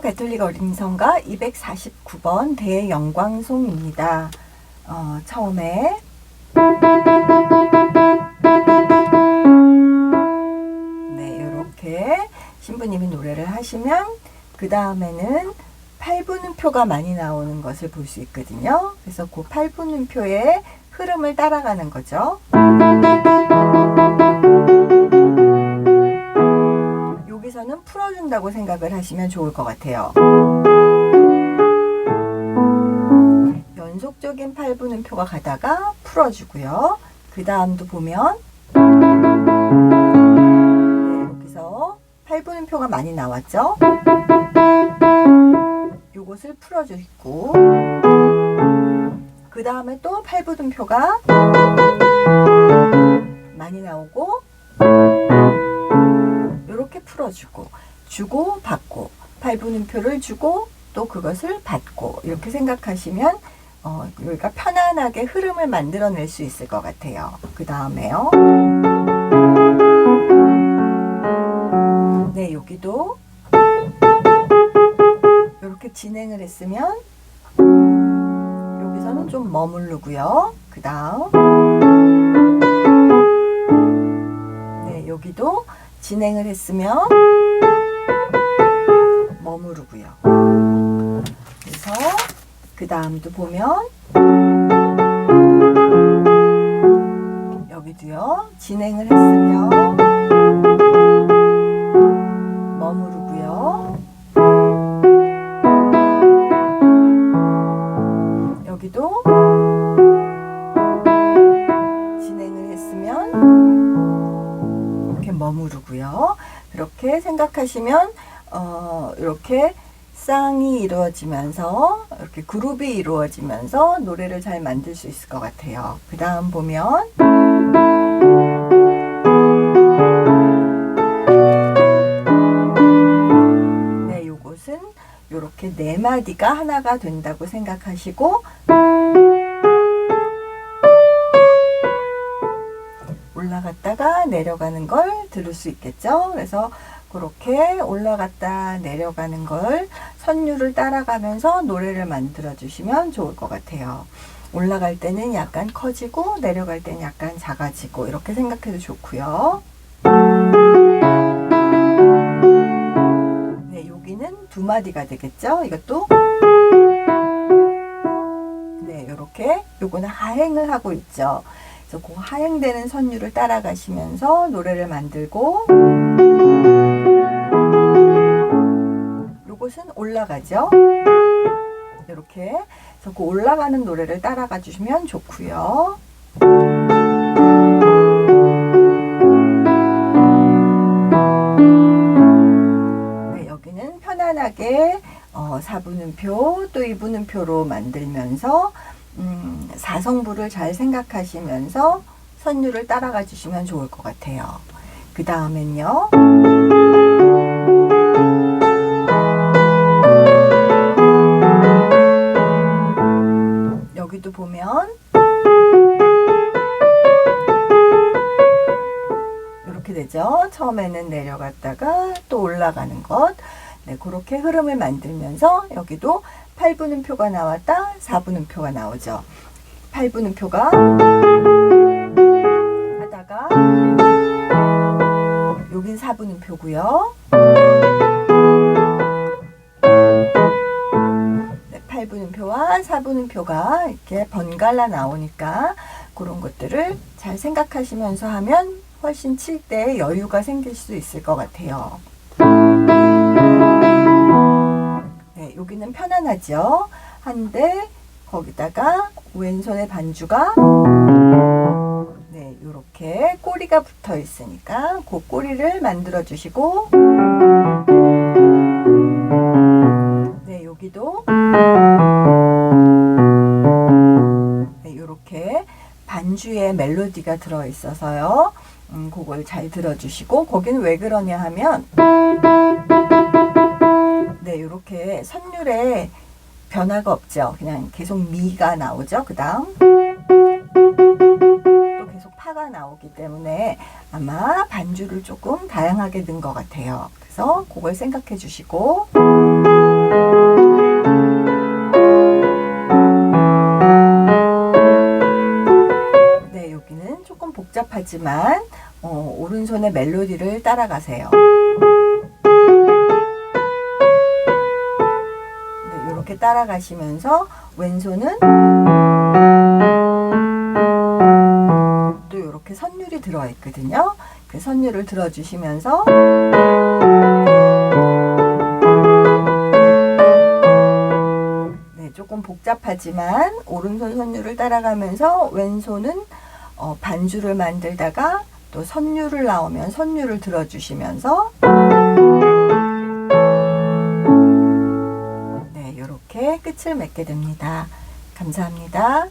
가톨릭 어린이성가 249번 대영광송입니다. 어, 처음에 네, 이렇게 신부님이 노래를 하시면 그 다음에는 팔분음표가 많이 나오는 것을 볼 수 있거든요. 그래서 그 팔분음표의 흐름을 따라가는 거죠. 풀어준다고 생각을 하시면 좋을 것 같아요. 연속적인 팔분음표가 가다가 풀어주고요. 그 다음도 보면 네, 여기서 팔분음표가 많이 나왔죠? 요것을 풀어주고 그 다음에 또 팔분음표가 많이 나오고 이렇게 풀어주고 주고 받고 팔분음표를 주고 또 그것을 받고 이렇게 생각하시면 어, 여기가 편안하게 흐름을 만들어낼 수 있을 것 같아요. 그 다음에요. 네, 여기도 이렇게 진행을 했으면 여기서는 좀 머무르고요. 그 다음 네, 여기도 진행을 했으면 머무르고요. 그래서 그 다음도 보면 여기도요. 진행을 했으면 머무르고요. 여기도 진행을 했으면 이렇게 머무르고요. 이렇게 생각하시면 어, 이렇게 쌍이 이루어지면서 이렇게 그룹이 이루어지면서 노래를 잘 만들 수 있을 것 같아요. 그 다음 보면 네, 요것은 이렇게 네 마디가 하나가 된다고 생각하시고 올라갔다가 내려가는 걸 들을 수 있겠죠. 그래서 그렇게 올라갔다 내려가는 걸 선율을 따라가면서 노래를 만들어 주시면 좋을 것 같아요. 올라갈 때는 약간 커지고 내려갈 때는 약간 작아지고 이렇게 생각해도 좋고요. 네, 여기는 두 마디가 되겠죠. 이것도 네, 이렇게 요거는 하행을 하고 있죠. 그래서 그 하행되는 선율을 따라가시면서 노래를 만들고 요것은 올라가죠. 이렇게 그래서 그 올라가는 노래를 따라가 주시면 좋고요. 네, 여기는 편안하게 어, 4분음표 또 2분음표로 만들면서 음, 사성부를 잘 생각하시면서 선율을 따라가 주시면 좋을 것 같아요. 그 다음엔요. 여기도 보면 이렇게 되죠. 처음에는 내려갔다가 또 올라가는 것. 네, 그렇게 흐름을 만들면서 여기도 8분음표가 나왔다, 4분음표가 나오죠. 8분음표가 하다가 여긴 4분음표고요. 네, 8분음표와 4분음표가 이렇게 번갈아 나오니까 그런 것들을 잘 생각하시면서 하면 훨씬 칠 때 여유가 생길 수 있을 것 같아요. 네, 여기는 편안하죠. 한데 거기다가 왼손의 반주가 네, 이렇게 꼬리가 붙어 있으니까 그 꼬리를 만들어 주시고 네, 여기도 네, 이렇게 반주에 멜로디가 들어 있어서요. 음, 그걸 잘 들어주시고 거기는 왜 그러냐 하면 네, 이렇게 선율에 변화가 없죠. 그냥 계속 미가 나오죠. 그 다음 또 계속 파가 나오기 때문에 아마 반주를 조금 다양하게 넣은 것 같아요. 그래서 그걸 생각해 주시고 네 여기는 조금 복잡하지만 어, 오른손의 멜로디를 따라가세요. 이렇게 따라가시면서 왼손은 또 이렇게 선율이 들어 있거든요. 그 선율을 들어주시면서 네, 조금 복잡하지만 오른손 선율을 따라가면서 왼손은 어, 반주를 만들다가 또 선율을 나오면 선율을 들어주시면서 끝을 맺게 됩니다. 감사합니다.